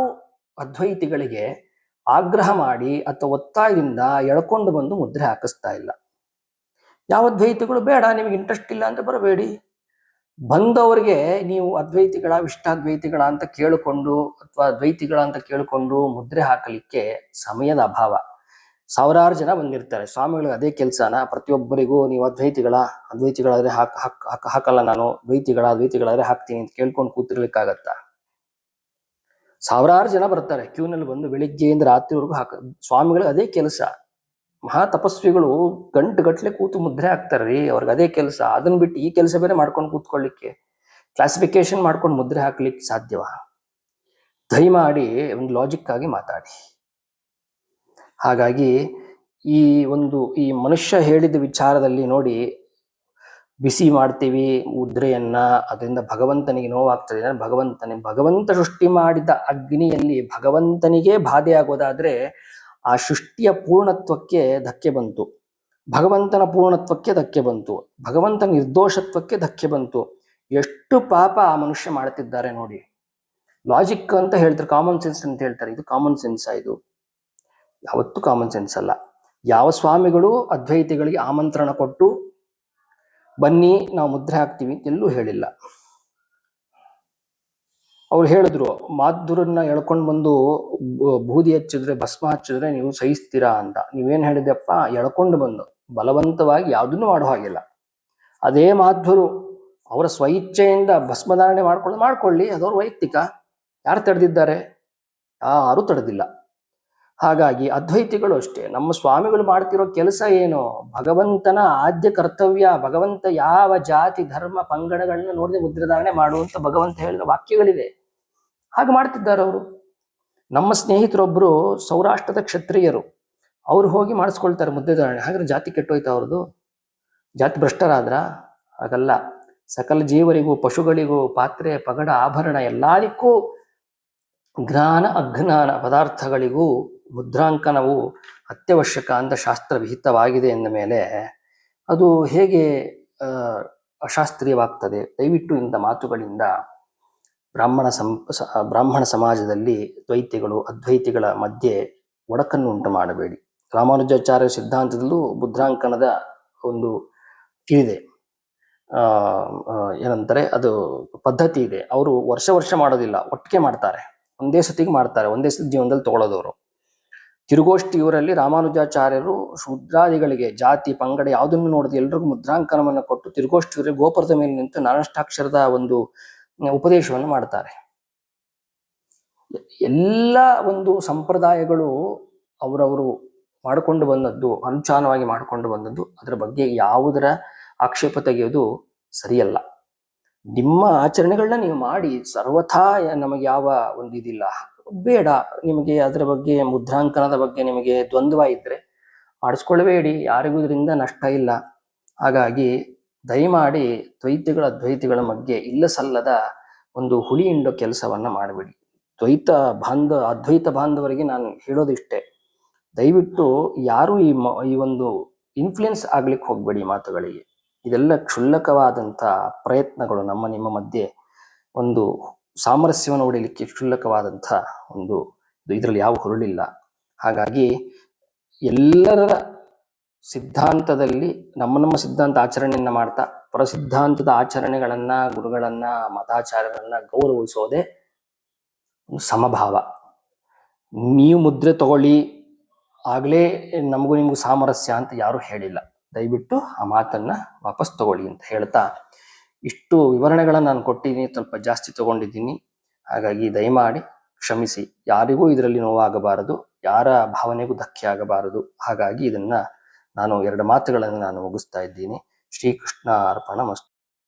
Speaker 1: ಅದ್ವೈತಿಗಳಿಗೆ ಆಗ್ರಹ ಮಾಡಿ ಅಥವಾ ಒತ್ತಾಯದಿಂದ ಎಳ್ಕೊಂಡು ಬಂದು ಮುದ್ರೆ ಹಾಕಿಸ್ತಾ ಇಲ್ಲ. ಯಾವ ಅದ್ವೈತಿಗಳು ಬೇಡ, ನಿಮಗೆ ಇಂಟ್ರೆಸ್ಟ್ ಇಲ್ಲ ಅಂದ್ರೆ ಬರಬೇಡಿ. ಬಂದವರಿಗೆ ನೀವು ಅದ್ವೈತಿಗಳ, ವಿಷ್ಣಾದ್ವೈತಿಗಳ ಅಂತ ಕೇಳಿಕೊಂಡು ಅಥವಾ ದ್ವೈತಿಗಳ ಅಂತ ಕೇಳಿಕೊಂಡು ಮುದ್ರೆ ಹಾಕಲಿಕ್ಕೆ ಸಮಯದ ಅಭಾವ. ಸಾವಿರಾರು ಜನ ಬಂದಿರ್ತಾರೆ. ಸ್ವಾಮಿಗಳಿಗೆ ಅದೇ ಕೆಲಸನ, ಪ್ರತಿಯೊಬ್ಬರಿಗೂ ನೀವು ಅದ್ವೈತಿಗಳ, ಅದ್ವೈತಿಗಳಾದ್ರೆ ಹಾಕ್ ಹಾಕ್, ಹಾಕ್- ಹಾಕಲ್ಲ ನಾನು ದ್ವೈತಿಗಳ ಅದ್ವೈತಿಗಳಾದ್ರೆ ಹಾಕ್ತೀನಿ ಅಂತ ಕೇಳ್ಕೊಂಡು ಕೂತಿರ್ಲಿಕ್ಕಾಗತ್ತಾ? ಸಾವಿರಾರು ಜನ ಬರ್ತಾರೆ. ಕ್ಯೂನಲ್ಲಿ ಬಂದು ಬೆಳಿಗ್ಗೆಯಿಂದ ರಾತ್ರಿವರೆಗೂ ಹಾಕ, ಸ್ವಾಮಿಗಳಿಗೆ ಅದೇ ಕೆಲಸ. ಮಹಾ ತಪಸ್ವಿಗಳು ಗಂಟು ಗಟ್ಟಲೆ ಕೂತು ಮುದ್ರೆ ಹಾಕ್ತಾರ್ರಿ ಅವ್ರಿಗೆ ಅದೇ ಕೆಲಸ. ಅದನ್ನ ಬಿಟ್ಟು ಈ ಕೆಲಸ ಬೇರೆ ಮಾಡ್ಕೊಂಡು ಕೂತ್ಕೊಳ್ಳಿಕ್ಕೆ ಕ್ಲಾಸಿಫಿಕೇಶನ್ ಮಾಡ್ಕೊಂಡು ಮುದ್ರೆ ಹಾಕ್ಲಿಕ್ಕೆ ಸಾಧ್ಯವಾ? ದಯಮಾಡಿ ಒಂದು ಲಾಜಿಕ್ ಆಗಿ ಮಾತಾಡಿ. ಹಾಗಾಗಿ ಈ ಒಂದು, ಈ ಮನುಷ್ಯ ಹೇಳಿದ ವಿಚಾರದಲ್ಲಿ ನೋಡಿ, ಬಿಸಿ ಮಾಡ್ತೀವಿ ಉದ್ರೆಯನ್ನ ಅದರಿಂದ ಭಗವಂತನಿಗೆ ನೋವಾಗ್ತದೆ. ಭಗವಂತನೇ? ಭಗವಂತ ಸೃಷ್ಟಿ ಮಾಡಿದ ಅಗ್ನಿಯಲ್ಲಿ ಭಗವಂತನಿಗೆ ಬಾಧೆ ಆಗೋದಾದ್ರೆ ಆ ಸೃಷ್ಟಿಯ ಪೂರ್ಣತ್ವಕ್ಕೆ ಧಕ್ಕೆ ಬಂತು. ಭಗವಂತನ ಪೂರ್ಣತ್ವಕ್ಕೆ ಧಕ್ಕೆ ಬಂತು. ಭಗವಂತ ನಿರ್ದೋಷತ್ವಕ್ಕೆ ಧಕ್ಕೆ ಬಂತು. ಎಷ್ಟು ಪಾಪ ಆ ಮನುಷ್ಯ ಮಾಡುತ್ತಿದ್ದಾರೆ ನೋಡಿ. ಲಾಜಿಕ್ ಅಂತ ಹೇಳ್ತಾರೆ ಕಾಮನ್ ಸೆನ್ಸ್ ಅಂತ ಹೇಳ್ತಾರೆ. ಇದು ಕಾಮನ್ ಸೆನ್ಸ್ ಇದು. ಯಾವತ್ತೂ ಕಾಮನ್ ಸೆನ್ಸ್ ಅಲ್ಲ. ಯಾವ ಸ್ವಾಮಿಗಳು, ಅದ್ವೈತಿಗಳಿಗೆ ಆಮಂತ್ರಣ ಕೊಟ್ಟು, ಬನ್ನಿ ನಾವು ಮುದ್ರೆ ಹಾಕ್ತೀವಿ ಎಲ್ಲೂ ಹೇಳಿಲ್ಲ. ಅವ್ರು ಹೇಳಿದ್ರು, ಮಾಧುರನ್ನ ಎಳ್ಕೊಂಡು ಬಂದು ಬೂದಿ ಹಚ್ಚಿದ್ರೆ, ಭಸ್ಮ ಹಚ್ಚಿದ್ರೆ ನೀವು ಸಹಿಸ್ತೀರಾ ಅಂತ. ನೀವೇನ್ ಹೇಳಿದೆಪ್ಪ ಎಳ್ಕೊಂಡು ಬಂದು, ಬಲವಂತವಾಗಿ ಯಾವುದನ್ನು ಮಾಡೋ ಹಾಗಿಲ್ಲ. ಅದೇ ಮಾಧುರು, ಅವರ ಸ್ವಇಚ್ಛೆಯಿಂದ ಭಸ್ಮಧಾರಣೆ ಮಾಡ್ಕೊಳ್ಳಿ ಮಾಡ್ಕೊಳ್ಳಿ ಅದವ್ರ ವೈಯಕ್ತಿಕ. ಯಾರು ತಡೆದಿದ್ದಾರೆ? ಯಾರು ತಡೆದಿಲ್ಲ. ಹಾಗಾಗಿ ಅದ್ವೈತಿಗಳು ಅಷ್ಟೇ. ನಮ್ಮ ಸ್ವಾಮಿಗಳು ಮಾಡ್ತಿರೋ ಕೆಲಸ ಏನು? ಭಗವಂತನ ಆದ್ಯ ಕರ್ತವ್ಯ, ಭಗವಂತ ಯಾವ ಜಾತಿ, ಧರ್ಮ, ಪಂಗಡಗಳನ್ನ ನೋಡದೆ ಮುದ್ರಧಾರಣೆ ಮಾಡುವಂತ ಭಗವಂತ ಹೇಳಿದ ವಾಕ್ಯಗಳಿದೆ ಹಾಗೆ ಮಾಡ್ತಿದ್ದಾರೆ ಅವರು. ನಮ್ಮ ಸ್ನೇಹಿತರೊಬ್ಬರು ಸೌರಾಷ್ಟ್ರದ ಕ್ಷತ್ರಿಯರು, ಅವ್ರು ಹೋಗಿ ಮಾಡಿಸ್ಕೊಳ್ತಾರೆ ಮುದ್ದೆಧಾರಣೆ ಹಾಗಾದ್ರೆ ಜಾತಿ ಕೆಟ್ಟೋಯ್ತು ಅವ್ರದ್ದು? ಜಾತಿ ಭ್ರಷ್ಟರಾದ್ರ? ಹಾಗಲ್ಲ. ಸಕಲ ಜೀವರಿಗೂ, ಪಶುಗಳಿಗೂ, ಪಾತ್ರೆ, ಪಗಡ, ಆಭರಣ ಎಲ್ಲದಕ್ಕೂ ಜ್ಞಾನ, ಅಜ್ಞಾನ ಪದಾರ್ಥಗಳಿಗೂ ಮುದ್ರಾಂಕನವು ಅತ್ಯವಶ್ಯಕ ಅಂತ ಶಾಸ್ತ್ರ ವಿಹಿತವಾಗಿದೆ ಎಂದ ಮೇಲೆ ಅದು ಹೇಗೆ ಅಶಾಸ್ತ್ರೀಯವಾಗ್ತದೆ? ದಯವಿಟ್ಟು ಇಂಥ ಮಾತುಗಳಿಂದ ಬ್ರಾಹ್ಮಣ ಸಂ ಬ್ರಾಹ್ಮಣ ಸಮಾಜದಲ್ಲಿ ದ್ವೈತಿಗಳು ಅದ್ವೈತಿಗಳ ಮಧ್ಯೆ ಒಡಕನ್ನು ಉಂಟು ಮಾಡಬೇಡಿ. ರಾಮಾನುಜಾಚಾರ್ಯ ಸಿದ್ಧಾಂತದಲ್ಲೂ ಮುದ್ರಾಂಕನದ ಒಂದು ಇದೆ ಆ, ಆ, ಏನಂತಾರೆ ಅದು ಪದ್ಧತಿ ಇದೆ. ಅವರು ವರ್ಷ ವರ್ಷ ಮಾಡೋದಿಲ್ಲ ಒಟ್ಟಿಗೆ ಮಾಡ್ತಾರೆ. ಒಂದೇ ಸತಿಗೆ ಮಾಡ್ತಾರೆ ಒಂದೇ ಸತಿ ಜೀವನದಲ್ಲಿ ತಗೊಳ್ಳೋದವರು. ತಿರುಗೋಷ್ಠಿ ಇವರಲ್ಲಿ ರಾಮಾನುಜಾಚಾರ್ಯರು ಶೂದ್ರಾದಿಗಳಿಗೆ ಜಾತಿ ಪಂಗಡ ಯಾವುದನ್ನು ನೋಡದೆ ಎಲ್ರಿಗೂ ಮುದ್ರಾಂಕನವನ್ನು ಕೊಟ್ಟು ತಿರುಗೋಷ್ಠಿ ಇವರಿಗೆ ಗೋಪುರದ ಮೇಲೆ ನಿಂತು ನಾನಷ್ಟಾಕ್ಷರದ ಒಂದು ಉಪದೇಶವನ್ನು ಮಾಡ್ತಾರೆ. ಎಲ್ಲ ಒಂದು ಸಂಪ್ರದಾಯಗಳು ಅವರವರು ಮಾಡಿಕೊಂಡು ಬಂದದ್ದು ಅನುಚಾನವಾಗಿ ಮಾಡಿಕೊಂಡು ಬಂದದ್ದು, ಅದರ ಬಗ್ಗೆ ಯಾವುದರ ಆಕ್ಷೇಪ ತೆಗೆಯೋದು ಸರಿಯಲ್ಲ. ನಿಮ್ಮ ಆಚರಣೆಗಳನ್ನ ನೀವು ಮಾಡಿ, ಸರ್ವಥಾ ನಮಗೆ ಯಾವ ಒಂದು ಇದಿಲ್ಲ. ಬೇಡ, ನಿಮಗೆ ಅದರ ಬಗ್ಗೆ ಮುದ್ರಾಂಕನದ ಬಗ್ಗೆ ನಿಮಗೆ ದ್ವಂದ್ವ ಇದ್ರೆ ಆಡಿಸ್ಕೊಳ್ಬೇಡಿ ಯಾರಿಗೂ ಇದರಿಂದ ನಷ್ಟ ಇಲ್ಲ. ಹಾಗಾಗಿ ದಯಮಾಡಿ ದ್ವೈತಿಗಳ ಅದ್ವೈತಿಗಳ ಮಧ್ಯೆ ಇಲ್ಲ ಸಲ್ಲದ ಒಂದು ಹುಳಿ ಹಿಂಡೋ ಕೆಲಸವನ್ನ ಮಾಡಬೇಡಿ. ದ್ವೈತ ಬಾಂಧ, ಅದ್ವೈತ ಬಾಂಧವರಿಗೆ ನಾನು ಹೇಳೋದಿಷ್ಟೇ, ದಯವಿಟ್ಟು ಯಾರು ಈ ಮ- ಈ ಒಂದು ಇನ್ಫ್ಲುಯೆನ್ಸ್ ಆಗ್ಲಿಕ್ಕೆ ಹೋಗ್ಬೇಡಿ ಮಾತುಗಳಿಗೆ. ಇದೆಲ್ಲ ಕ್ಷುಲ್ಲಕವಾದಂಥ ಪ್ರಯತ್ನಗಳು ನಮ್ಮ ನಿಮ್ಮ ಮಧ್ಯೆ ಒಂದು ಸಾಮರಸ್ಯವನ್ನು ಹೊಡಿಲಿಕ್ಕೆ ಕ್ಷುಲ್ಲಕವಾದಂಥ ಒಂದು ಇದರಲ್ಲಿ ಯಾವ ಹುರುಳಿಲ್ಲ. ಹಾಗಾಗಿ ಎಲ್ಲರ ಸಿದ್ಧಾಂತದಲ್ಲಿ ನಮ್ಮ ನಮ್ಮ ಸಿದ್ಧಾಂತ ಆಚರಣೆಯನ್ನ ಮಾಡ್ತಾ ಪರ ಸಿದ್ಧಾಂತದ ಆಚರಣೆಗಳನ್ನ, ಗುರುಗಳನ್ನ ಮತಾಚಾರ್ಯರನ್ನ ಗೌರವಿಸೋದೇ ಸಮಭಾವ. ನೀವು ಮುದ್ರೆ ತಗೊಳ್ಳಿ, ಆಗ್ಲೇ ನಮಗೂ ನಿಮಗೂ ಸಾಮರಸ್ಯ ಅಂತ ಯಾರು ಹೇಳಿಲ್ಲ. ದಯವಿಟ್ಟು ಆ ಮಾತನ್ನ ವಾಪಸ್ ತಗೊಳ್ಳಿ ಅಂತ ಹೇಳ್ತಾ, ಇಷ್ಟು ವಿವರಣೆಗಳನ್ನ ನಾನು ಕೊಟ್ಟಿದ್ದೀನಿ, ಸ್ವಲ್ಪ ಜಾಸ್ತಿ ತಗೊಂಡಿದ್ದೀನಿ. ಹಾಗಾಗಿ ದಯಮಾಡಿ ಕ್ಷಮಿಸಿ. ಯಾರಿಗೂ ಇದರಲ್ಲಿ ನೋವಾಗಬಾರದು, ಯಾರ ಭಾವನೆಗೂ ಧಕ್ಕೆ ಆಗಬಾರದು. ಹಾಗಾಗಿ ಇದನ್ನ ನಾನು ಎರಡು ಮಾತುಗಳನ್ನು ನಾನು ಮುಗಿಸ್ತಾ ಇದ್ದೀನಿ. ಶ್ರೀಕೃಷ್ಣ ಅರ್ಪಣ ಮಸ್ತು